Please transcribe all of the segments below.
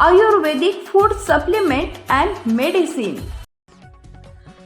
Ayurvedic food supplement and medicine.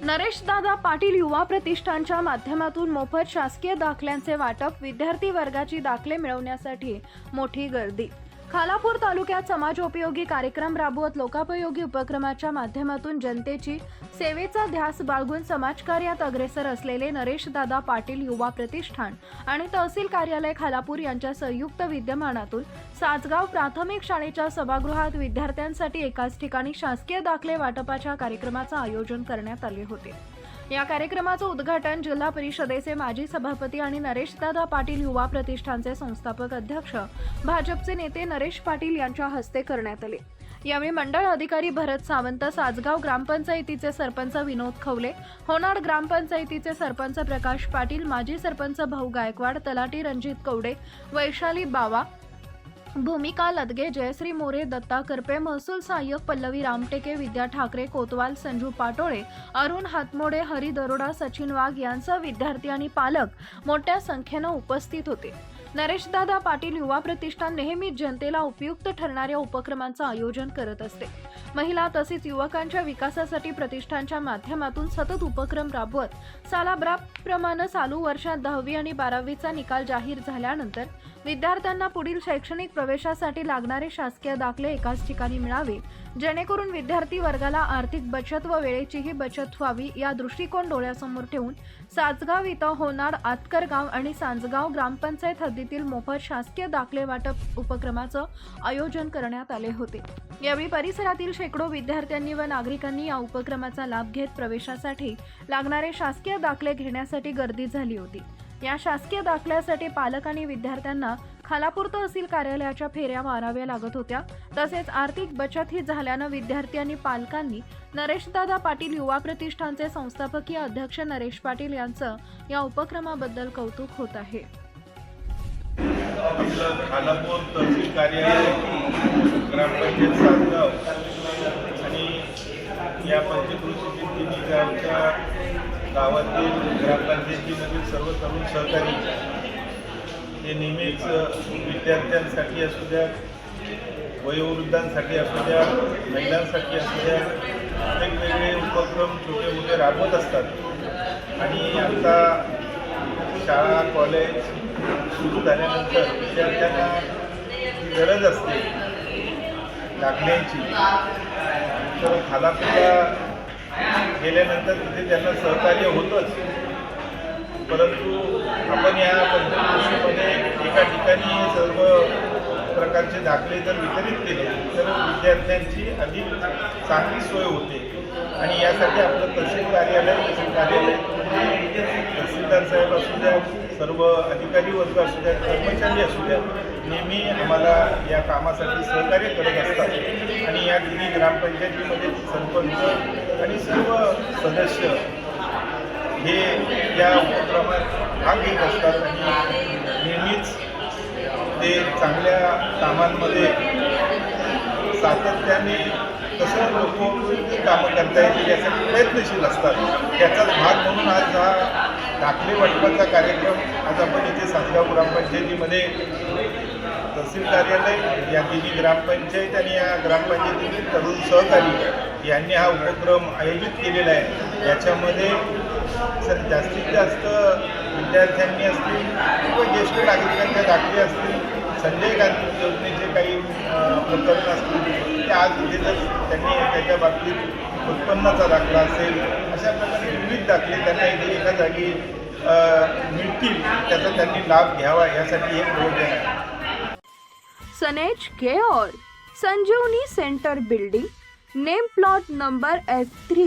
Naresh Dada Patil युवा प्रतिष्ठानच्या माध्यमातून मोफत शासकीय दाखल्यांचे वाटप विद्यार्थी वर्गाची दाखले मिळवण्यासाठी मोठी गर्दी. खालापूर तालुक्यात समाजोपयोगी कार्यक्रम राबवत लोकापयोगी उपक्रमाच्या माध्यमातून जनतेची सेवेचा ध्यास बाळगून समाजकार्यात अग्रेसर असलेले नरेशदादा पाटील युवा प्रतिष्ठान आणि तहसील कार्यालय खालापूर यांच्या संयुक्त विद्यमानातून सासगाव प्राथमिक शाळेच्या सभागृहात विद्यार्थ्यांसाठी एकाच ठिकाणी शासकीय दाखले वाटपाच्या कार्यक्रमाचं आयोजन करण्यात आले होते. या कार्यक्रमाचं उद्घाटन जिल्हा परिषदेचे माजी सभापती आणि नरेशदादा पाटील युवा प्रतिष्ठानचे संस्थापक अध्यक्ष भाजपचे नेते नरेश पाटील यांच्या हस्ते करण्यात आले. यावेळी मंडळ अधिकारी भरत सावंत साजगाव ग्रामपंचायतीचे सरपंच विनोद खवले होनाड ग्रामपंचायतीचे सरपंच प्रकाश पाटील माजी सरपंच भाऊ गायकवाड तलाटी रणजित कवडे वैशाली बावा भूमिका लदगे जयश्री मोरे दत्ता करपे महसूल सहाय्यक पल्लवी रामटेके विद्या ठाकरे कोतवाल संजू पाटोळे अरुण हातमोडे हरी दरोडा सचिन वाघ यांसह विद्यार्थी आणि पालक मोठ्या संख्येनं उपस्थित होते. नरेशदादा पाटील युवा प्रतिष्ठान नेहमीच जनतेला उपयुक्त ठरणाऱ्या उपक्रमांचं आयोजन करत असते. महिला तसेच युवकांच्या विकासासाठी प्रतिष्ठानच्या माध्यमातून सतत उपक्रम राबवत सालाब्राप्रमाणे चालू वर्षात दहावी आणि बारावीचा निकाल जाहीर झाल्यानंतर विद्यार्थ्यांना पुढील शैक्षणिक प्रवेशासाठी लागणारे शासकीय दाखले एकाच ठिकाणी मिळावे. जेणेकरून विद्यार्थी वर्गाला आर्थिक बचत व वेळेचीही बचत व्हावी या दृष्टिकोन डोळ्यासमोर ठेवून साचगाव इथं होणार आतकरगाव आणि सांजगाव ग्रामपंचायत हद्दीतील मोफत शासकीय दाखले वाटप उपक्रमाचं आयोजन करण्यात आले होते. यावेळी परिसरातील शेकडो विद्यार्थ्यांनी व नागरिकांनी या उपक्रमाचा लाभ घेत प्रवेशासाठी लागणारे शासकीय दाखले घेण्यासाठी गर्दी झाली होती. या शासकीय दाखल्यासाठी पालक आणि विद्यार्थ्यांना खालापूर तहसील कार्यालयाच्या फेऱ्या माराव्या लागत होत्या. तसेच आर्थिक बचतही झाल्यानं विद्यार्थी आणि पालकांनी नरेशदादा पाटील युवा प्रतिष्ठानचे संस्थापकीय अध्यक्ष नरेश पाटील यांचं या उपक्रमाबद्दल कौतुक होत आहे. खालापूर तहसील कार्यालय ग्रामपंचायत सातगाव आणि या पंचकृषी गावच्या गावातील ग्रामपंचायतीमधील सर्व तरुण सहकारी ते नेहमीच विद्यार्थ्यांसाठी असू द्या वयोवृद्धांसाठी असू द्या महिलांसाठी असू द्या वेगवेगळे उपक्रम छोटे मोठे राबवत असतात. आणि आता शाळा कॉलेज सुरू झाल्यानंतर विद्यार्थ्यांना जी गरज असते दाखल्याची तर खालापूरला गेल्यानंतर तिथे त्यांना सहकार्य होतंच. परंतु आपण या पंचकृषीमध्ये एका ठिकाणी सर्व प्रकारचे दाखले जर वितरित केले तर विद्यार्थ्यांची अधिक चांगली सोय होते. आणि यासाठी आपलं तहसील कार्यालय तहसील कार्यालय म्हणजे तहसीलदार साहेब असू द्या सर्व अधिकारी वर्ग असू द्या कर्मचारी असू द्या नेहमी आम्हाला या कामासाठी सहकार्य करत असतात. आणि या तिन्ही ग्रामपंचायतीमध्ये सरपंच आणि सर्व सदस्य हे या उपक्रमात भाग घेत असतात. आणि नेहमीच ते चांगल्या कामांमध्ये सातत्याने कसं लोकोपयोगी कामं करता येतील यासाठी प्रयत्नशील असतात. त्याचाच भाग म्हणून आज हा दाखले वाटपाचा कार्यक्रम आज आपण इथे सासगाव ग्रामपंचायतीमध्ये तहसील कार्यालय या तिन्ही ग्रामपंचायत आणि या ग्रामपंचायतीतील तरुण सहकारी यांनी हा उपक्रम आयोजित केलेला आहे. याच्यामध्ये सर जास्तीत जास्त विद्यार्थ्यांनी असतील किंवा ज्येष्ठ नागरिकांच्या दाखले असतील संजय गांधी योजनेचे काही प्रकरण असतील ते आज इथेच त्यांनी त्याच्या बाबतीत उत्पन्नाचा दाखला असेल अशा प्रकारे विविध दाखले त्यांना इथे एका जागी मिळतील त्याचा त्यांनी लाभ घ्यावा यासाठी हे प्रयोजन आहे. सनेज care Sanjeevani centre building name plot number S three.